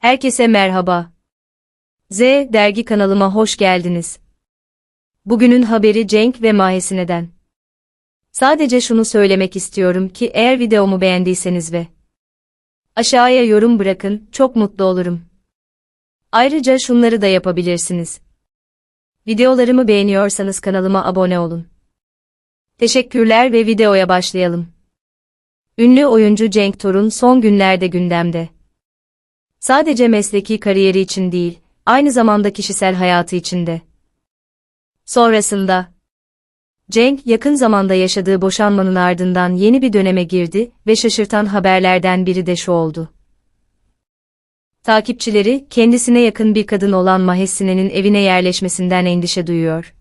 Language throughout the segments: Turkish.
Herkese merhaba. Z dergi kanalıma hoş geldiniz. Bugünün haberi Cenk ve Mahesine'den. Sadece şunu söylemek istiyorum ki eğer videomu beğendiyseniz ve aşağıya yorum bırakın, çok mutlu olurum. Ayrıca şunları da yapabilirsiniz. Videolarımı beğeniyorsanız kanalıma abone olun. Teşekkürler ve videoya başlayalım. Ünlü oyuncu Cenk Torun son günlerde gündemde. Sadece mesleki kariyeri için değil, aynı zamanda kişisel hayatı için de. Sonrasında, Cenk yakın zamanda yaşadığı boşanmanın ardından yeni bir döneme girdi ve şaşırtan haberlerden biri de şu oldu. Takipçileri, kendisine yakın bir kadın olan Mahesine'nin evine yerleşmesinden endişe duyuyor.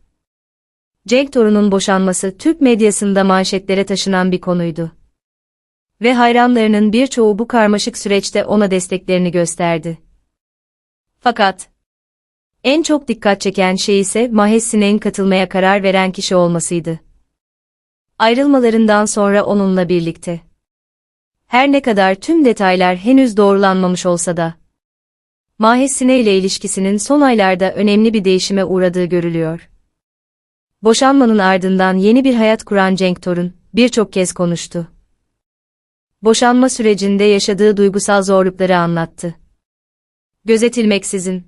Cenk Torun'un boşanması Türk medyasında manşetlere taşınan bir konuydu. Ve hayranlarının birçoğu bu karmaşık süreçte ona desteklerini gösterdi. Fakat, en çok dikkat çeken şey ise Mahesine'nin katılmaya karar veren kişi olmasıydı. Ayrılmalarından sonra onunla birlikte. Her ne kadar tüm detaylar henüz doğrulanmamış olsa da, Mahesine ile ilişkisinin son aylarda önemli bir değişime uğradığı görülüyor. Boşanmanın ardından yeni bir hayat kuran Cenk Torun, birçok kez konuştu. Boşanma sürecinde yaşadığı duygusal zorlukları anlattı. Gözetilmeksizin.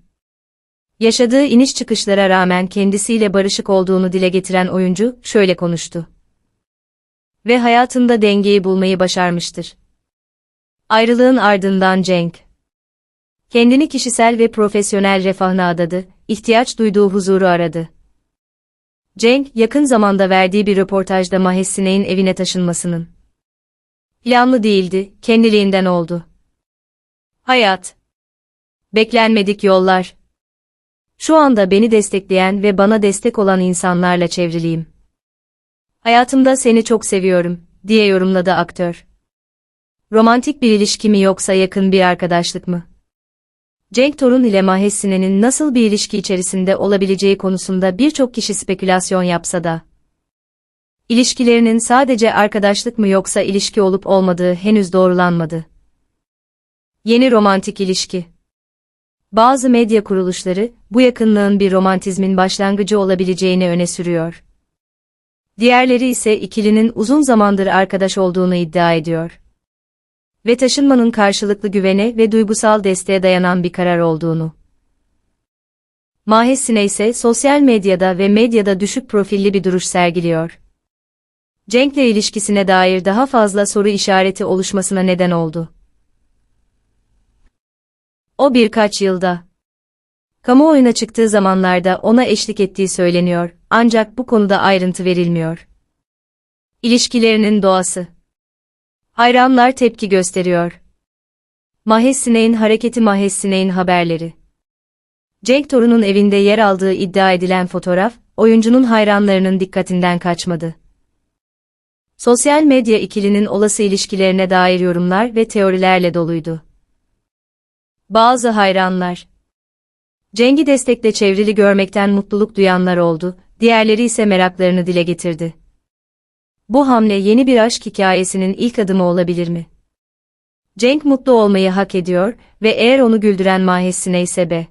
Yaşadığı iniş çıkışlara rağmen kendisiyle barışık olduğunu dile getiren oyuncu şöyle konuştu. Ve hayatında dengeyi bulmayı başarmıştır. Ayrılığın ardından Cenk, kendini kişisel ve profesyonel refahına adadı, ihtiyaç duyduğu huzuru aradı. Cenk, yakın zamanda verdiği bir röportajda Mahesine'nin evine taşınmasının planlı değildi, kendiliğinden oldu. Hayat. Beklenmedik yollar. Şu anda beni destekleyen ve bana destek olan insanlarla çevriliyim. Hayatımda seni çok seviyorum, diye yorumladı aktör. Romantik bir ilişki mi yoksa yakın bir arkadaşlık mı? Cenk Torun ile Mahesine'nin nasıl bir ilişki içerisinde olabileceği konusunda birçok kişi spekülasyon yapsa da, ilişkilerinin sadece arkadaşlık mı yoksa ilişki olup olmadığı henüz doğrulanmadı. Yeni romantik ilişki Bazı medya kuruluşları, bu yakınlığın bir romantizmin başlangıcı olabileceğini öne sürüyor. Diğerleri ise ikilinin uzun zamandır arkadaş olduğunu iddia ediyor ve taşınmanın karşılıklı güvene ve duygusal desteğe dayanan bir karar olduğunu. Mahesine ise sosyal medyada ve medyada düşük profilli bir duruş sergiliyor. Cenk'le ilişkisine dair daha fazla soru işareti oluşmasına neden oldu. O birkaç yılda kamuoyuna çıktığı zamanlarda ona eşlik ettiği söyleniyor, ancak bu konuda ayrıntı verilmiyor. İlişkilerinin doğası Hayranlar tepki gösteriyor. Mahesine'in hareketi Mahesine'in haberleri. Cenk Torun'un evinde yer aldığı iddia edilen fotoğraf, oyuncunun hayranlarının dikkatinden kaçmadı. Sosyal medya ikilinin olası ilişkilerine dair yorumlar ve teorilerle doluydu. Bazı hayranlar, Cenk'i destekle çevrili görmekten mutluluk duyanlar oldu, diğerleri ise meraklarını dile getirdi. Bu hamle yeni bir aşk hikayesinin ilk adımı olabilir mi? Cenk mutlu olmayı hak ediyor ve eğer onu güldüren mahesine ise be.